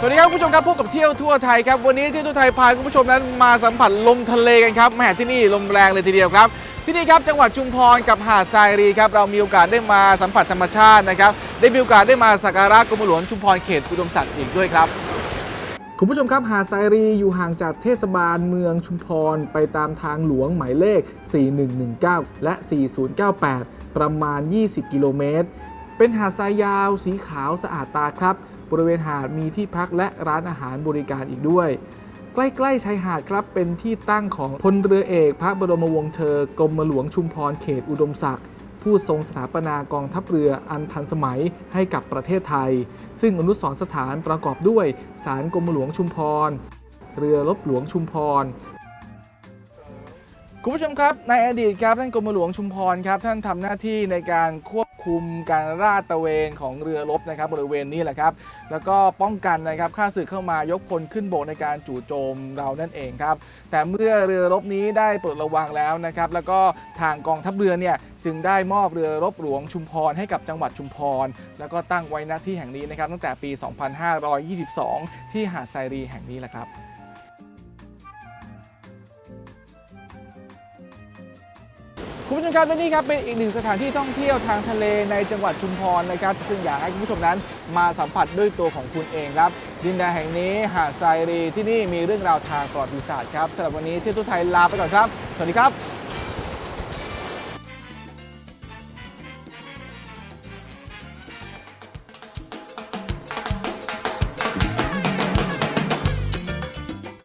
สวัสดีครับคุณผู้ชมครับพบกับเที่ยวทั่วไทยครับวันนี้เที่ยวทั่วไทยพาคุณผู้ชมนั้นมาสัมผัสลมทะเลกันครับแหมที่นี่ลมแรงเลยทีเดียวครับ ที่นี่ครับจังหวัดชุมพรกับหาดทรายรีครับเรามีโอกาสได้มาสัมผัสธรรมชาตินะครับได้มีโอกาสได้มาสักการะกรมหลวงชุมพรเขตอุดมศักดิ์อีกด้วยครับ คุณผู้ชมครับหาดทรายรีอยู่ห่างจากเทศบาลเมืองชุมพรไปตามทางหลวงหมายเลข 4119 และ 4098 ประมาณ 20 กิโลเมตรเป็นหาดทรายยาวสีขาวสะอาดตาครับ บริเวณหาดมีที่พักและร้านอาหารบริการอีกด้วย ใกล้ๆชายหาดครับเป็นที่ตั้งของพลเรือเอก พระบรมวงศ์เธอกรมหลวงชุมพรเขตอุดมศักดิ์ผู้ทรงสถาปนากองทัพเรืออันทันสมัยให้กับประเทศไทย ซึ่งอนุสรณ์สถานประกอบด้วย ศาลกรมหลวงชุมพร เรือรบหลวงชุมพร คุณผู้ชมครับในอดีตครับท่านกรมหลวงชุมพรครับท่านทำหน้าที่ในการควบคุมการราดตระเวนของเรือรบนะครับบริเวณนี้แหละครับแล้วก็ป้องกันนะครับข้าศึกเข้ามายกพลขึ้นโบกในการจู่โจมเรานั่นเองครับแต่เมื่อเรือรบนี้ได้ปลดระวางแล้วนะครับแล้วก็ทางกองทัพเรือเนี่ยจึงได้มอบเรือรบหลวงชุมพรให้กับจังหวัดชุมพร แล้วก็ตั้งไว้ณที่แห่งนี้นะครับตั้งแต่ปี 2522 ที่หาดไซรีแห่งนี้แหละครับ คุณผู้ชมครับและนี่ครับเป็นอีกหนึ่งสถานที่ท่องเที่ยวทางทะเลในจังหวัดชุมพรนะครับซึ่งอยากให้คุณผู้ชมนั้นมาสัมผัสด้วยตัวของคุณเองครับ ดินแดนแห่งนี้หาดทรายรีที่นี่มีเรื่องราวทางประวัติศาสตร์ครับสำหรับวันนี้เที่ยวทุกไทยลาไปก่อนครับ สวัสดีครับ